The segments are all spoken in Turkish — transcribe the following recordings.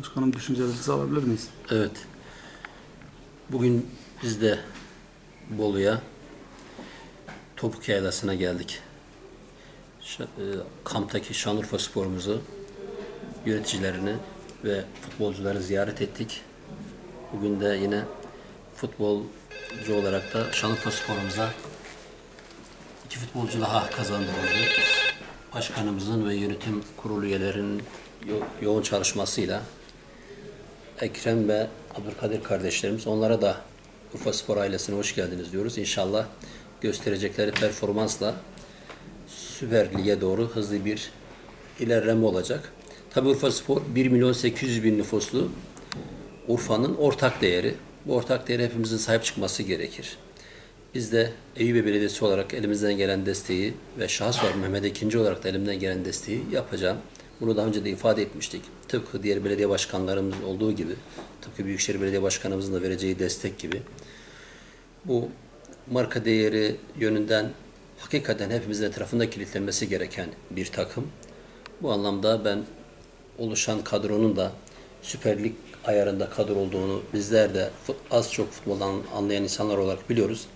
Başkanım düşüncelerinizi alabilir miyiz? Evet. Bugün biz de Bolu'ya Topuk Yaylası'na geldik. E, kamptaki Şanlıurfa sporumuzu, yöneticilerini ve futbolcuları ziyaret ettik. Bugün de yine futbolcu olarak da Şanlıurfa sporumuza iki futbolcu daha kazandırıldı. Başkanımızın ve yönetim kurulu üyelerinin yo- yoğun çalışmasıyla Ekrem ve Abdülkadir kardeşlerimiz. Onlara da Urfa Spor ailesine hoş geldiniz diyoruz. İnşallah gösterecekleri performansla Süper Lig'e doğru hızlı bir ilerleme olacak. Tabi Urfa Spor 1 milyon 800 bin nüfuslu Urfa'nın ortak değeri. Bu ortak değeri hepimizin sahip çıkması gerekir. Biz de Eyüp Belediyesi olarak elimizden gelen desteği ve şahıs olarak Mehmet ikinci olarak da elimden gelen desteği yapacağım. Bunu daha önce de ifade etmiştik. Tıpkı diğer belediye başkanlarımız olduğu gibi, tıpkı Büyükşehir Belediye Başkanımızın da vereceği destek gibi. Bu marka değeri yönünden hakikaten hepimizin etrafında kilitlenmesi gereken bir takım. Bu anlamda ben oluşan kadronun da Süper Lig ayarında kadro olduğunu bizler de az çok futboldan anlayan insanlar olarak biliyoruz.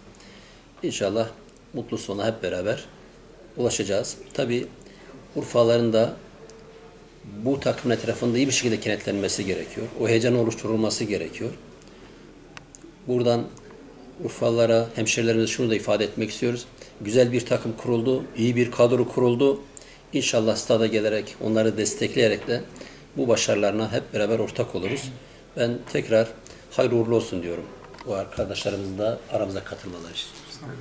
İnşallah mutlu sona hep beraber ulaşacağız. Tabi Urfaların da bu takımın etrafında iyi bir şekilde kenetlenmesi gerekiyor. O heyecanın oluşturulması gerekiyor. Buradan Urfalılara, hemşerilerimize şunu da ifade etmek istiyoruz. Güzel bir takım kuruldu, iyi bir kadro kuruldu. İnşallah stada gelerek, onları destekleyerek de bu başarılarına hep beraber ortak oluruz. Ben tekrar hayırlı uğurlu olsun diyorum. Bu arkadaşlarımızın da aramıza katılmaları istiyoruz.